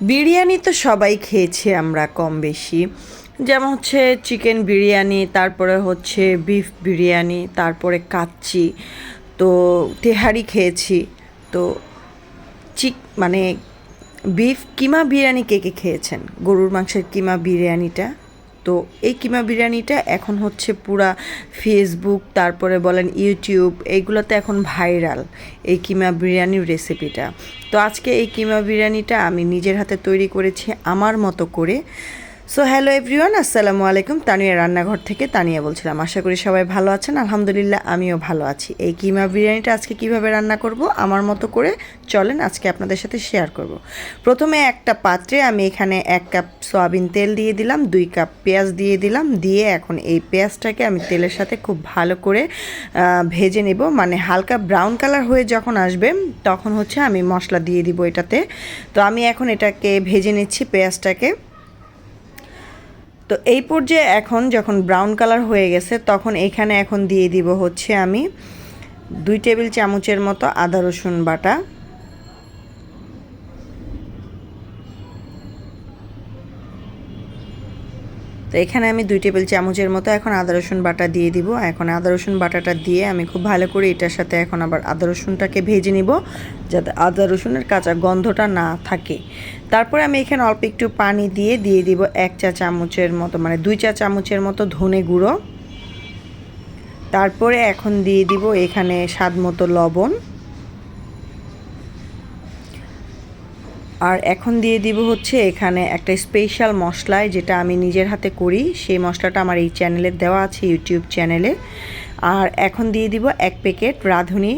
বিরিয়ানি তো সবাই খেয়েছি আমরা কম বেশি। যেমন হচ্ছে চিকেন বিরিয়ানি, তারপরে হচ্ছে বিফ বিরিয়ানি, তারপরে কাচ্চি। তো তেহারি খেয়েছি। তো চিক মানে বিফ কিমা বিরিয়ানি কে কে খেয়েছেন? গরুর মাংসের কিমা বিরিয়ানিটা? তো এই কিমা বিরিয়ানিটা এখন হচ্ছে পুরা ফেসবুক তারপরে বলেন ইউটিউব এইগুলোতে এখন ভাইরাল এই কিমা বিরিয়ানির রেসিপিটা তো আজকে এই কিমা বিরিয়ানিটা আমি নিজের হাতে তৈরি করেছি আমার মতো করে। সো হ্যালো এভরিওয়ান আসসালামু আলাইকুম। তানিয়া রান্নাঘর থেকে তানিয়া বলছিলাম। আশা করি সবাই ভালো আছেন। আলহামদুলিল্লাহ, আমিও ভালো আছি। এই কিমা বিরিয়ানিটা আজকে কীভাবে রান্না করব, আমার মতো করে চলেন আজকে আপনাদের সাথে শেয়ার করব। প্রথমে একটা পাত্রে আমি এখানে এক কাপ সয়াবিন তেল দিয়ে দিলাম, দুই কাপ পেঁয়াজ দিয়ে দিলাম, দিয়ে এখন এই পেঁয়াজটাকে আমি তেলের সাথে খুব ভালো করে ভেজে নেব। মানে হালকা ব্রাউন কালার হয়ে যখন আসবে, তখন হচ্ছে আমি মশলা দিয়ে দিব এটাতে। তো আমি এখন এটাকে ভেজে নিচ্ছি পেঁয়াজটাকে। তো এই পর্যায়ে এখন যখন ব্রাউন কালার হয়ে গেছে, তখন এখানে এখন দিয়ে দিব হচ্ছে আমি দুই টেবিল চামচের মতো আদা রসুন বাটা। তো এখানে আমি দুই টেবিল চামচের মতো এখন আদা, রসুন বাটা দিয়ে দিব। এখন আদা, রসুন বাটাটা দিয়ে আমি খুব ভালো করে এটার সাথে এখন আবার আদা, রসুনটাকে ভেজে নিব যাতে আদা, রসুনের কাঁচা গন্ধটা না থাকে। তারপরে আমি এখানে অল্প একটু পানি দিয়ে দিয়ে দিব এক চা চামচের মতো মানে দুই চা চামচের মতো ধনে গুঁড়ো। তারপরে এখন দিয়ে দিব এখানে স্বাদ মতো লবণ। আর এখন দিয়ে দিব হচ্ছে এখানে একটা স্পেশাল মশলায় যেটা আমি নিজের হাতে করি। সেই মশলাটা আমার এই চ্যানেলে দেওয়া আছে ইউটিউব চ্যানেলে আর এখন দিয়ে দিব এক প্যাকেট রাঁধুনি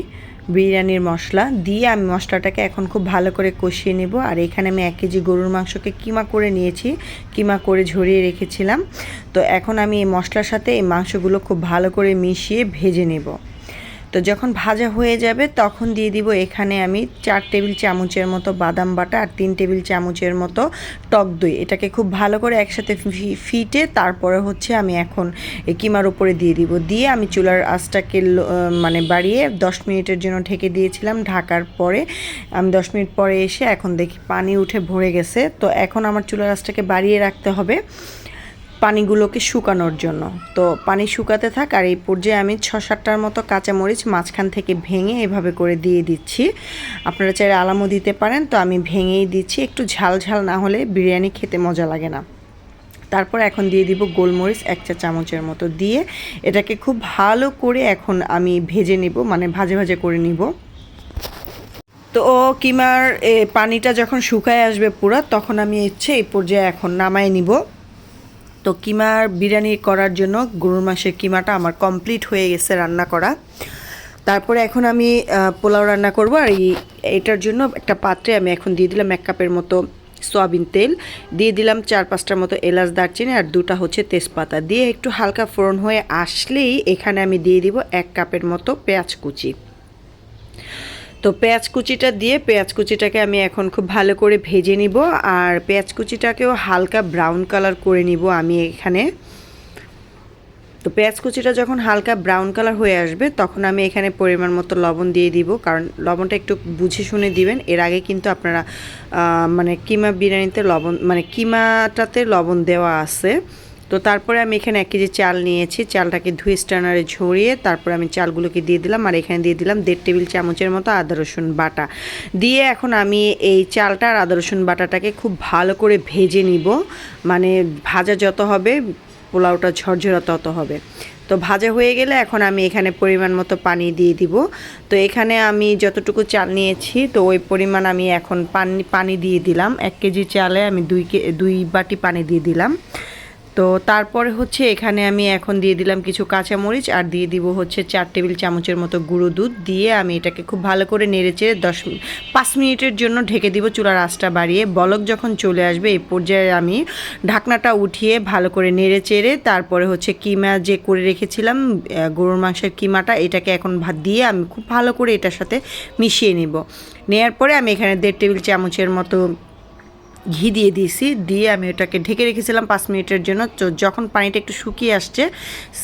বিরিয়ানির মশলা। দিয়ে আমি মশলাটাকে এখন খুব ভালো করে কষিয়ে নেব। আর এখানে আমি এক কেজি গরুর মাংসকে কিমা করে নিয়েছি, কিমা করে ঝরিয়ে রেখেছিলাম। তো এখন আমি এই মশলার সাথে এই মাংসগুলো খুব ভালো করে মিশিয়ে ভেজে নেব। তো যখন ভাজা হয়ে যাবে, তখন দিয়ে দিব এখানে আমি চার টেবিল চামচের মতো বাদাম বাটা আর তিন টেবিল চামচের মতো টক দই। এটাকে খুব ভালো করে একসাথে ফিটে তারপরে হচ্ছে আমি এখন কিমার উপরে দিয়ে দিব। দিয়ে আমি চুলার আঁচটাকে মানে বাড়িয়ে দশ মিনিটের জন্য ঢেকে দিয়েছিলাম। ঢাকার পরে আমি দশ মিনিট পরে এসে এখন দেখি পানি উঠে ভরে গেছে। তো এখন আমার চুলার আঁচটাকে বাড়িয়ে রাখতে হবে। পানিগুলোকে শুকানোর জন্য। তো পানি শুকাতে থাক আর এই পর্যায়ে আমি ছ সাতটার মতো কাঁচামরিচ মাঝখান থেকে ভেঙে এভাবে করে দিয়ে দিচ্ছি। আপনারা চাইলে আলামও দিতে পারেন, তো আমি ভেঙেই দিচ্ছি। একটু ঝাল ঝাল না হলে বিরিয়ানি খেতে মজা লাগে না। তারপর এখন দিয়ে দিব গোলমরিচ এক চা চামচের মতো দিয়ে। এটাকে খুব ভালো করে এখন আমি ভেজে নিব মানে ভাজে ভাজে করে নিব। তো ও কিমার পানিটা যখন শুকায় আসবে পুরো, তখন আমি ইচ্ছে এই পর্যায়ে এখন নামায় নিব। তো কিমার বিরিয়ানি করার জন্য গরুর মাসের কিমাটা আমার কমপ্লিট হয়ে গেছে রান্না করা। তারপরে এখন আমি পোলাও রান্না করব আর এই, এটার জন্য একটা পাত্রে আমি এখন দিয়ে দিলাম এক কাপের মতো সয়াবিন তেল। দিয়ে দিলাম চার পাঁচটার মতো এলাচ দারচিনি আর দুটা হচ্ছে তেজপাতা। দিয়ে একটু হালকা ফোড়ন হয়ে আসলেই এখানে আমি দিয়ে দিব এক কাপের মতো পেঁয়াজ কুচি। তো পেঁয়াজ কুচিটা দিয়ে পেঁয়াজ কুচিটাকে আমি এখন খুব ভালো করে ভেজে নিব আর পেঁয়াজ কুচিটাকেও হালকা ব্রাউন কালার করে নিব আমি এখানে। তো পেঁয়াজ কুচিটা যখন হালকা ব্রাউন কালার হয়ে আসবে তখন আমি এখানে পরিমাণ মতো লবণ দিয়ে দিব, কারণ লবণটা একটু বুঝে শুনে দিবেন। এর আগে কিন্তু আপনারা মানে কিমা বিরিয়ানিতে লবণ মানে কিমাটাতে লবণ দেওয়া আছে। তো তারপরে আমি এখানে এক কেজি চাল নিয়েছি। চালটাকে ধুয়ে স্টার্নারে ঝরিয়ে তারপরে আমি চালগুলোকে দিয়ে দিলাম আর এখানে দিয়ে দিলাম দেড় টেবিল চামচের মতো আদা, রসুন বাটা। দিয়ে এখন আমি এই চালটা আর আদা, রসুন বাটাটাকে খুব ভালো করে ভেজে নিব। মানে ভাজা যত হবে, পোলাওটা ঝরঝরা তত হবে। তো ভাজা হয়ে গেলে এখন আমি এখানে পরিমাণ মতো পানি দিয়ে দিব। তো এখানে আমি যতটুকু চাল নিয়েছি, তো ওই পরিমাণ আমি এখন পানি পানি দিয়ে দিলাম। এক কেজি চালে আমি দুই দুই বাটি পানি দিয়ে দিলাম। তো তারপরে হচ্ছে এখানে আমি এখন দিয়ে দিলাম কিছু কাঁচামরিচ আর দিয়ে দিব হচ্ছে চার টেবিল চামচের মতো গুঁড়ো দুধ দিয়ে আমি এটাকে খুব ভালো করে নেড়ে চেড়ে দশ পাঁচ মিনিটের জন্য ঢেকে দিব চুলার আঁচটা বাড়িয়ে। বলক যখন চলে আসবে এই পর্যায়ে আমি ঢাকনাটা উঠিয়ে ভালো করে নেড়ে চেড়ে তারপরে হচ্ছে কিমা যে করে রেখেছিলাম গরুর মাংসের কিমাটা এটাকে এখন ভাত দিয়ে আমি খুব ভালো করে এটার সাথে মিশিয়ে নেব। নেয়ার পরে আমি এখানে দেড় টেবিল চামচের মতো ঘি দিয়ে দিয়েছি, দিয়ে আমি ওটাকে ঢেকে রেখেছিলাম পাঁচ মিনিটের জন্য। তো যখন পানিটা একটু শুকিয়ে আসছে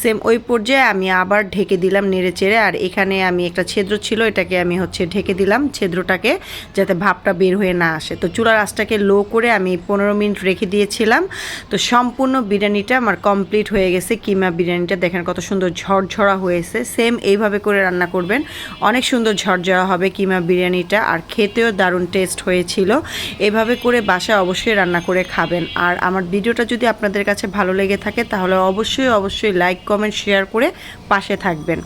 সেম ওই পর্যায়ে আমি আবার ঢেকে দিলাম নেড়ে চেড়ে। আর এখানে আমি একটা ছেদ্র ছিল, এটাকে আমি হচ্ছে ঢেকে দিলাম ছেদ্রটাকে যাতে ভাপটা বের হয়ে না আসে। তো চুলার আঁচটাকে লো করে আমি পনেরো মিনিট রেখে দিয়েছিলাম। তো সম্পূর্ণ বিরিয়ানিটা আমার কমপ্লিট হয়ে গেছে, কিমা বিরিয়ানিটা। দেখেন কত সুন্দর ঝরঝরা হয়েছে। সেম এইভাবে করে রান্না করবেন। অনেক সুন্দর ঝরঝরা হবে কিমা বিরিয়ানিটা, আর খেতেও দারুণ টেস্ট হয়েছিল। এভাবে করে বাসায় অবশ্যই রান্না করে খাবেন। আর আমার ভিডিওটা যদি আপনাদের কাছে ভালো লেগে থাকে, তাহলে অবশ্যই অবশ্যই লাইক কমেন্ট শেয়ার করে পাশে থাকবেন।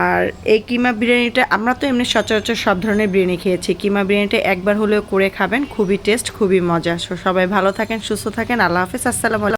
আর এই কিমা বিরিয়ানিটা, আমরা তো এমনি সচরাচর সব ধরনের বিরিয়ানি খেয়েছি। কিমা বিরিয়ানিটা একবার হলেও করে খাবেন, খুবই টেস্ট খুবই মজা। সবাই ভালো থাকেন, সুস্থ থাকেন। আল্লাহ হাফিজ, আসসালাম